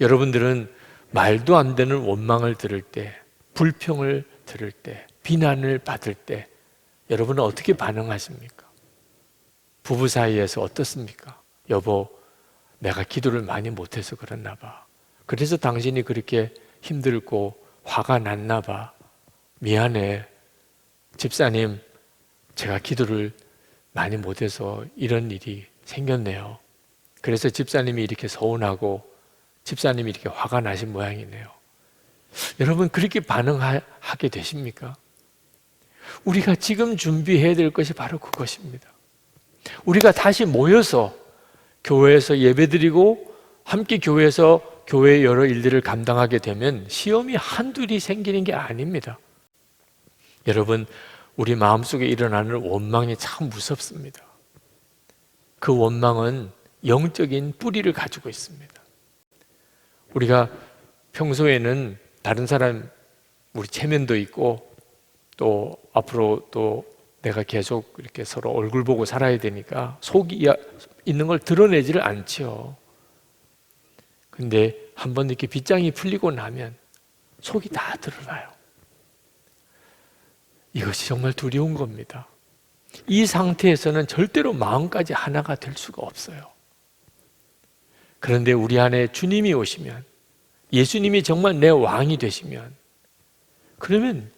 여러분들은 말도 안 되는 원망을 들을 때, 불평을 들을 때, 비난을 받을 때, 여러분은 어떻게 반응하십니까? 부부 사이에서 어떻습니까? 여보, 내가 기도를 많이 못해서 그랬나 봐. 그래서 당신이 그렇게 힘들고 화가 났나 봐. 미안해. 집사님, 제가 기도를 많이 못해서 이런 일이 생겼네요. 그래서 집사님이 이렇게 서운하고 집사님이 이렇게 화가 나신 모양이네요. 여러분, 그렇게 반응하게 되십니까? 우리가 지금 준비해야 될 것이 바로 그것입니다. 우리가 다시 모여서 교회에서 예배드리고 함께 교회에서 교회의 여러 일들을 감당하게 되면 시험이 한둘이 생기는 게 아닙니다. 여러분, 우리 마음속에 일어나는 원망이 참 무섭습니다. 그 원망은 영적인 뿌리를 가지고 있습니다. 우리가 평소에는 다른 사람 우리 체면도 있고 또 앞으로 또 내가 계속 이렇게 서로 얼굴 보고 살아야 되니까 속이 있는 걸 드러내지를 않죠. 근데 한 번 이렇게 빗장이 풀리고 나면 속이 다 드러나요. 이것이 정말 두려운 겁니다. 이 상태에서는 절대로 마음까지 하나가 될 수가 없어요. 그런데 우리 안에 주님이 오시면 예수님이 정말 내 왕이 되시면 그러면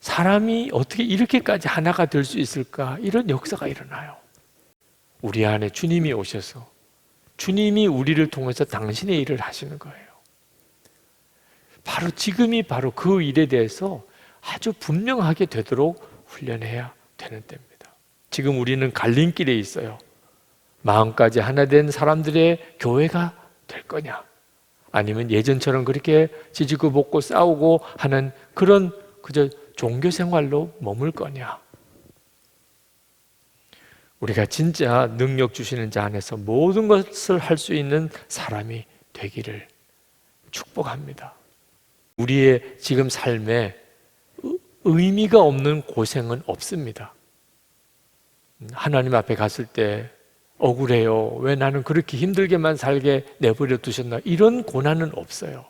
사람이 어떻게 이렇게까지 하나가 될 수 있을까? 이런 역사가 일어나요. 우리 안에 주님이 오셔서 주님이 우리를 통해서 당신의 일을 하시는 거예요. 바로 지금이 바로 그 일에 대해서 아주 분명하게 되도록 훈련해야 되는 때입니다. 지금 우리는 갈림길에 있어요. 마음까지 하나 된 사람들의 교회가 될 거냐? 아니면 예전처럼 그렇게 지지고 볶고 싸우고 하는 그런 그저 종교 생활로 머물 거냐? 우리가 진짜 능력 주시는 자 안에서 모든 것을 할 수 있는 사람이 되기를 축복합니다. 우리의 지금 삶에 의미가 없는 고생은 없습니다. 하나님 앞에 갔을 때 억울해요. 왜 나는 그렇게 힘들게만 살게 내버려 두셨나? 이런 고난은 없어요.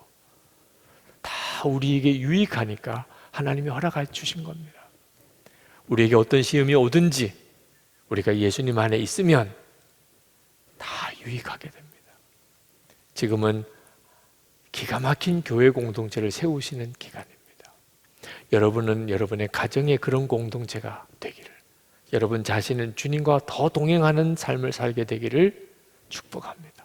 다 우리에게 유익하니까 하나님이 허락해 주신 겁니다. 우리에게 어떤 시험이 오든지 우리가 예수님 안에 있으면 다 유익하게 됩니다. 지금은 기가 막힌 교회 공동체를 세우시는 기간입니다. 여러분은 여러분의 가정에 그런 공동체가 되기를, 여러분 자신은 주님과 더 동행하는 삶을 살게 되기를 축복합니다.